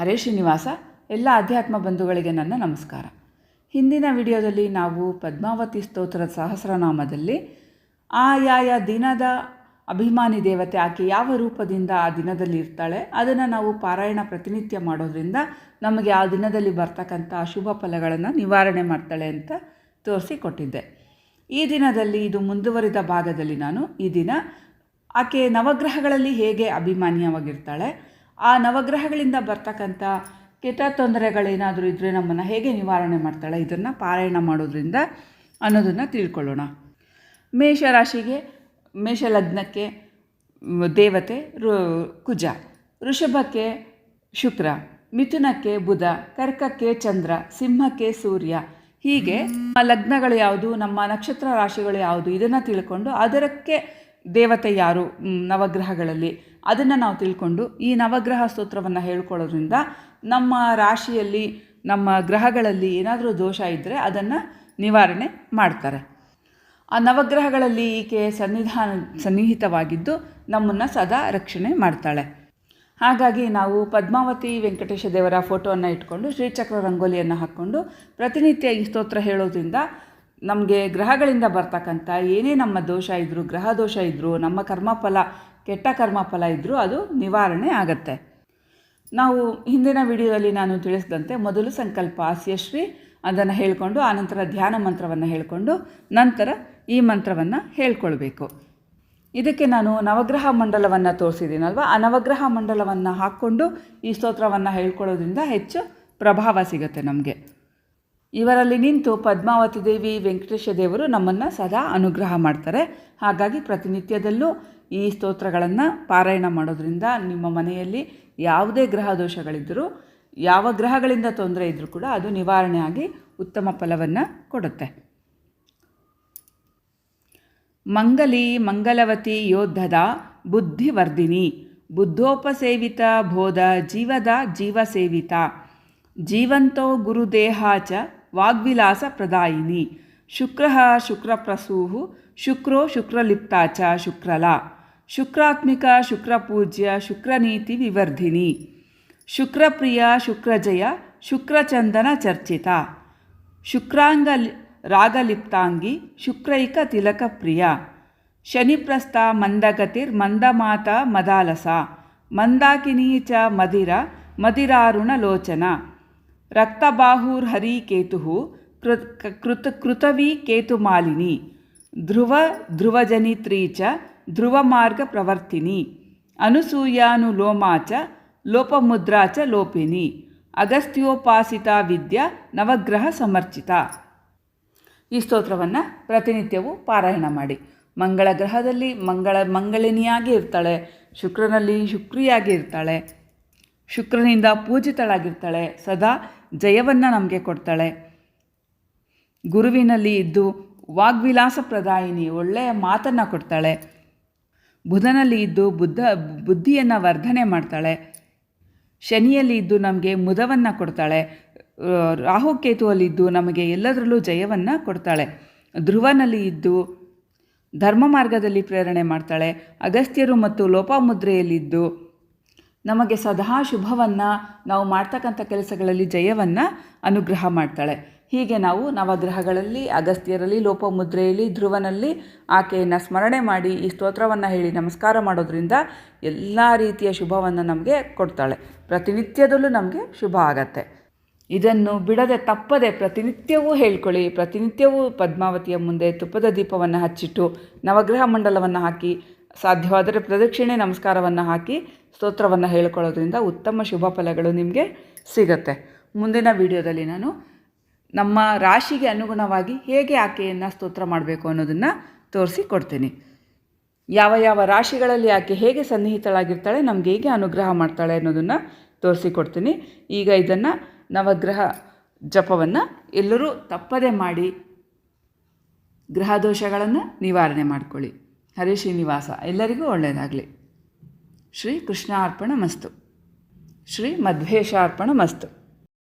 ಹರೇ ಶ್ರೀನಿವಾಸ, ಎಲ್ಲ ಅಧ್ಯಾತ್ಮ ಬಂಧುಗಳಿಗೆ ನನ್ನ ನಮಸ್ಕಾರ. ಹಿಂದಿನ ವಿಡಿಯೋದಲ್ಲಿ ನಾವು ಪದ್ಮಾವತಿ ಸ್ತೋತ್ರದ ಸಹಸ್ರನಾಮದಲ್ಲಿ ಆಯಾಯ ದಿನದ ಅಭಿಮಾನಿ ದೇವತೆ ಆಕೆ ಯಾವ ರೂಪದಿಂದ ಆ ದಿನದಲ್ಲಿ ಇರ್ತಾಳೆ, ಅದನ್ನು ನಾವು ಪಾರಾಯಣ ಪ್ರತಿನಿತ್ಯ ಮಾಡೋದ್ರಿಂದ ನಮಗೆ ಆ ದಿನದಲ್ಲಿ ಬರ್ತಕ್ಕಂಥ ಶುಭ ಫಲಗಳನ್ನು ನಿವಾರಣೆ ಮಾಡ್ತಾಳೆ ಅಂತ ತೋರಿಸಿಕೊಟ್ಟಿದ್ದೆ. ಈ ದಿನದಲ್ಲಿ ಇದು ಮುಂದುವರಿದ ಭಾಗದಲ್ಲಿ ನಾನು ಈ ದಿನ ಆಕೆ ನವಗ್ರಹಗಳಲ್ಲಿ ಹೇಗೆ ಅಭಿಮಾನಿಯವಾಗಿರ್ತಾಳೆ ಆ ನವಗ್ರಹಗಳಿಂದ ಬರ್ತಕ್ಕಂಥ ಕೆಟ್ಟ ತೊಂದರೆಗಳೇನಾದರೂ ಇದ್ದರೆ ನಮ್ಮನ್ನು ಹೇಗೆ ನಿವಾರಣೆ ಮಾಡ್ತಾಳೆ, ಇದನ್ನು ಪಾರಾಯಣ ಮಾಡೋದ್ರಿಂದ ಅನ್ನೋದನ್ನು ತಿಳ್ಕೊಳ್ಳೋಣ. ಮೇಷರಾಶಿಗೆ ಮೇಷಲಗ್ನಕ್ಕೆ ಲಗ್ನಕ್ಕೆ ದೇವತೆ ರು, ಕುಜ. ವೃಷಭಕ್ಕೆ ಶುಕ್ರ, ಮಿಥುನಕ್ಕೆ ಬುಧ, ಕರ್ಕಕ್ಕೆ ಚಂದ್ರ, ಸಿಂಹಕ್ಕೆ ಸೂರ್ಯ. ಹೀಗೆ ನಮ್ಮ ಲಗ್ನಗಳು ಯಾವುದು, ನಮ್ಮ ನಕ್ಷತ್ರ ರಾಶಿಗಳು ಯಾವುದು, ಇದನ್ನು ತಿಳ್ಕೊಂಡು ಅದರಕ್ಕೆ ದೇವತೆ ಯಾರು ನವಗ್ರಹಗಳಲ್ಲಿ ಅದನ್ನು ನಾವು ತಿಳ್ಕೊಂಡು ಈ ನವಗ್ರಹ ಸ್ತೋತ್ರವನ್ನು ಹೇಳ್ಕೊಳ್ಳೋದ್ರಿಂದ ನಮ್ಮ ರಾಶಿಯಲ್ಲಿ, ನಮ್ಮ ಗ್ರಹಗಳಲ್ಲಿ ಏನಾದರೂ ದೋಷ ಇದ್ದರೆ ಅದನ್ನು ನಿವಾರಣೆ ಮಾಡ್ತಾರೆ. ಆ ನವಗ್ರಹಗಳಲ್ಲಿ ಈಕೆ ಸನ್ನಿಧಾನ, ಸನ್ನಿಹಿತವಾಗಿದ್ದು ನಮ್ಮನ್ನು ಸದಾ ರಕ್ಷಣೆ ಮಾಡ್ತಾಳೆ. ಹಾಗಾಗಿ ನಾವು ಪದ್ಮಾವತಿ ವೆಂಕಟೇಶ ದೇವರ ಫೋಟೋವನ್ನು ಇಟ್ಕೊಂಡು ಶ್ರೀಚಕ್ರ ರಂಗೋಲಿಯನ್ನು ಹಾಕ್ಕೊಂಡು ಪ್ರತಿನಿತ್ಯ ಈ ಸ್ತೋತ್ರ ಹೇಳೋದ್ರಿಂದ ನಮಗೆ ಗ್ರಹಗಳಿಂದ ಬರ್ತಕ್ಕಂಥ ಏನೇ ನಮ್ಮ ದೋಷ ಇದ್ದರೂ ಗ್ರಹ ದೋಷ ಇದ್ದರೂ ನಮ್ಮ ಕರ್ಮಫಲ ಕೆಟ್ಟ ಕರ್ಮಫಲ ಇದ್ದರೂ ಅದು ನಿವಾರಣೆ ಆಗತ್ತೆ. ನಾವು ಹಿಂದಿನ ವಿಡಿಯೋದಲ್ಲಿ ನಾನು ತಿಳಿಸಿದಂತೆ ಮೊದಲು ಸಂಕಲ್ಪ ಆಸ್ಯಶ್ರೀ ಅದನ್ನು ಹೇಳಿಕೊಂಡು ಆನಂತರ ಧ್ಯಾನ ಮಂತ್ರವನ್ನು ಹೇಳಿಕೊಂಡು ನಂತರ ಈ ಮಂತ್ರವನ್ನು ಹೇಳ್ಕೊಳ್ಬೇಕು. ಇದಕ್ಕೆ ನಾನು ನವಗ್ರಹ ಮಂಡಲವನ್ನು ತೋರಿಸಿದ್ದೀನಲ್ವ? ಆ ನವಗ್ರಹ ಮಂಡಲವನ್ನು ಹಾಕ್ಕೊಂಡು ಈ ಸ್ತೋತ್ರವನ್ನು ಹೇಳ್ಕೊಳ್ಳೋದ್ರಿಂದ ಹೆಚ್ಚು ಪ್ರಭಾವ ಸಿಗುತ್ತೆ ನಮಗೆ. ಇವರಲ್ಲಿ ನಿಂತು ಪದ್ಮಾವತಿ ದೇವಿ ವೆಂಕಟೇಶ ದೇವರು ನಮ್ಮನ್ನು ಸದಾ ಅನುಗ್ರಹ ಮಾಡ್ತಾರೆ. ಹಾಗಾಗಿ ಪ್ರತಿನಿತ್ಯದಲ್ಲೂ ಈ ಸ್ತೋತ್ರಗಳನ್ನು ಪಾರಾಯಣ ಮಾಡೋದ್ರಿಂದ ನಿಮ್ಮ ಮನೆಯಲ್ಲಿ ಯಾವುದೇ ಗ್ರಹ ದೋಷಗಳಿದ್ದರೂ ಯಾವ ಗ್ರಹಗಳಿಂದ ತೊಂದರೆ ಇದ್ದರೂ ಕೂಡ ಅದು ನಿವಾರಣೆಯಾಗಿ ಉತ್ತಮ ಫಲವನ್ನು ಕೊಡುತ್ತೆ. ಮಂಗಲಿ ಮಂಗಲವತಿ ಯೋದ್ಧದ ಬುದ್ಧಿವರ್ಧಿನಿ, ಬುದ್ಧೋಪಸೇವಿತ ಬೋಧ ಜೀವದ ಜೀವಸೇವಿತ, ಜೀವಂತೋ ಗುರುದೇಹ ಚ వాగ్విలాస ప్రదాయిని. శుక్ర శుక్రప్రసూ శుక్రో శుక్రలిప్తా చ శుక్రలా. శుక్రాత్మిక శుక్రపూజ్య శుక్రనీతి వివర్ధిని. శుక్రప్రియ శుక్రజయ శుక్రచందన చర్చిత. శుక్రాంగ రాగలిప్తాంగి శుక్రైక తిలక ప్రియ. శనిప్రస్థ మందగతిర్మందమాత మదాలస. మందాకినీ చ మదిర మదిరారుణలోచన ಮದಿರಾರುಣ ಹರಿ ರಕ್ತಬಾಹುರ್ಹರಿ ಕೇತು ಕೃತ ಕೃತವಿ ಕೇತುಮಾಲಿನಿ ಧ್ರುವ ಧ್ರುವಜನಿತ್ರೀ ಚ ಧ್ರುವಮಾರ್ಗ ಪ್ರವರ್ತಿನಿ. ಅನುಸೂಯಾನುಲೋಮಾ ಚ ಲೋಪಮುದ್ರಾ ಚ ಲೋಪಿನಿ. ಅಗಸ್ತ್ಯೋಪಾಸಿತ ವಿದ್ಯಾ ನವಗ್ರಹ ಸಮರ್ಚಿತ. ಈ ಸ್ತೋತ್ರವನ್ನು ಪ್ರತಿನಿತ್ಯವೂ ಪಾರಾಯಣ ಮಾಡಿ. ಮಂಗಳ ಗ್ರಹದಲ್ಲಿ ಮಂಗಳ ಮಂಗಳಿನಿಯಾಗಿ ಇರ್ತಾಳೆ, ಶುಕ್ರನಲ್ಲಿ ಶುಕ್ರಿಯಾಗಿ ಇರ್ತಾಳೆ, ಶುಕ್ರನಿಂದ ಪೂಜಿತಳಾಗಿರ್ತಾಳೆ, ಸದಾ ಜಯವನ್ನು ನಮಗೆ ಕೊಡ್ತಾಳೆ. ಗುರುವಿನಲ್ಲಿ ಇದ್ದು ವಾಗ್ವಿಲಾಸ ಪ್ರದಾಯಿನಿ ಒಳ್ಳೆಯ ಮಾತನ್ನು ಕೊಡ್ತಾಳೆ. ಬುಧನಲ್ಲಿ ಇದ್ದು ಬುದ್ಧ, ಬುದ್ಧಿಯನ್ನು ವರ್ಧನೆ ಮಾಡ್ತಾಳೆ. ಶನಿಯಲ್ಲಿ ಇದ್ದು ನಮಗೆ ಮುದವನ್ನು ಕೊಡ್ತಾಳೆ. ರಾಹುಕೇತುವಲ್ಲಿದ್ದು ನಮಗೆ ಎಲ್ಲದರಲ್ಲೂ ಜಯವನ್ನು ಕೊಡ್ತಾಳೆ. ಧ್ರುವನಲ್ಲಿ ಇದ್ದು ಧರ್ಮ ಮಾರ್ಗದಲ್ಲಿ ಪ್ರೇರಣೆ ಮಾಡ್ತಾಳೆ. ಅಗಸ್ತ್ಯರು ಮತ್ತು ಲೋಪಮುದ್ರೆಯಲ್ಲಿದ್ದು ನಮಗೆ ಸದಾ ಶುಭವನ್ನು ನಾವು ಮಾಡ್ತಕ್ಕಂಥ ಕೆಲಸಗಳಲ್ಲಿ ಜಯವನ್ನು ಅನುಗ್ರಹ ಮಾಡ್ತಾಳೆ. ಹೀಗೆ ನಾವು ನವಗ್ರಹಗಳಲ್ಲಿ, ಅಗಸ್ತ್ಯರಲ್ಲಿ, ಲೋಪಮುದ್ರೆಯಲ್ಲಿ, ಧ್ರುವನಲ್ಲಿ ಆಕೆಯನ್ನು ಸ್ಮರಣೆ ಮಾಡಿ ಈ ಸ್ತೋತ್ರವನ್ನು ಹೇಳಿ ನಮಸ್ಕಾರ ಮಾಡೋದ್ರಿಂದ ಎಲ್ಲ ರೀತಿಯ ಶುಭವನ್ನು ನಮಗೆ ಕೊಡ್ತಾಳೆ. ಪ್ರತಿನಿತ್ಯದಲ್ಲೂ ನಮಗೆ ಶುಭ ಆಗತ್ತೆ. ಇದನ್ನು ಬಿಡದೆ ತಪ್ಪದೆ ಪ್ರತಿನಿತ್ಯವೂ ಹೇಳ್ಕೊಳ್ಳಿ. ಪ್ರತಿನಿತ್ಯವೂ ಪದ್ಮಾವತಿಯ ಮುಂದೆ ತುಪ್ಪದ ದೀಪವನ್ನು ಹಚ್ಚಿಟ್ಟು ನವಗ್ರಹ ಮಂಡಲವನ್ನು ಹಾಕಿ ಸಾಧ್ಯವಾದರೆ ಪ್ರದಕ್ಷಿಣೆ ನಮಸ್ಕಾರವನ್ನು ಹಾಕಿ ಸ್ತೋತ್ರವನ್ನು ಹೇಳ್ಕೊಳ್ಳೋದ್ರಿಂದ ಉತ್ತಮ ಶುಭ ಫಲಗಳು ನಿಮಗೆ ಸಿಗುತ್ತೆ. ಮುಂದಿನ ವಿಡಿಯೋದಲ್ಲಿ ನಾನು ನಮ್ಮ ರಾಶಿಗೆ ಅನುಗುಣವಾಗಿ ಹೇಗೆ ಆಕೆಯನ್ನು ಸ್ತೋತ್ರ ಮಾಡಬೇಕು ಅನ್ನೋದನ್ನು ತೋರಿಸಿ ಕೊಡ್ತೀನಿ. ಯಾವ ಯಾವ ರಾಶಿಗಳಲ್ಲಿ ಆಕೆ ಹೇಗೆ ಸನ್ನಿಹಿತಳಾಗಿರ್ತಾಳೆ, ನಮಗೆ ಹೇಗೆ ಅನುಗ್ರಹ ಮಾಡ್ತಾಳೆ ಅನ್ನೋದನ್ನು ತೋರಿಸಿಕೊಡ್ತೀನಿ ಈಗ ಇದನ್ನು ನವಗ್ರಹ ಜಪವನ್ನು ಎಲ್ಲರೂ ತಪ್ಪದೆ ಮಾಡಿ ಗ್ರಹ ದೋಷಗಳನ್ನು ನಿವಾರಣೆ ಮಾಡಿಕೊಳ್ಳಿ. ಹರೇ ಶ್ರೀನಿವಾಸ ಎಲ್ಲರಿಗೂ ಒಳ್ಳೆಯದಾಗಲಿ ಶ್ರೀ ಕೃಷ್ಣಾರ್ಪಣ ಮಸ್ತು ಶ್ರೀ ಮಧ್ವೇಶಾರ್ಪಣ ಮಸ್ತು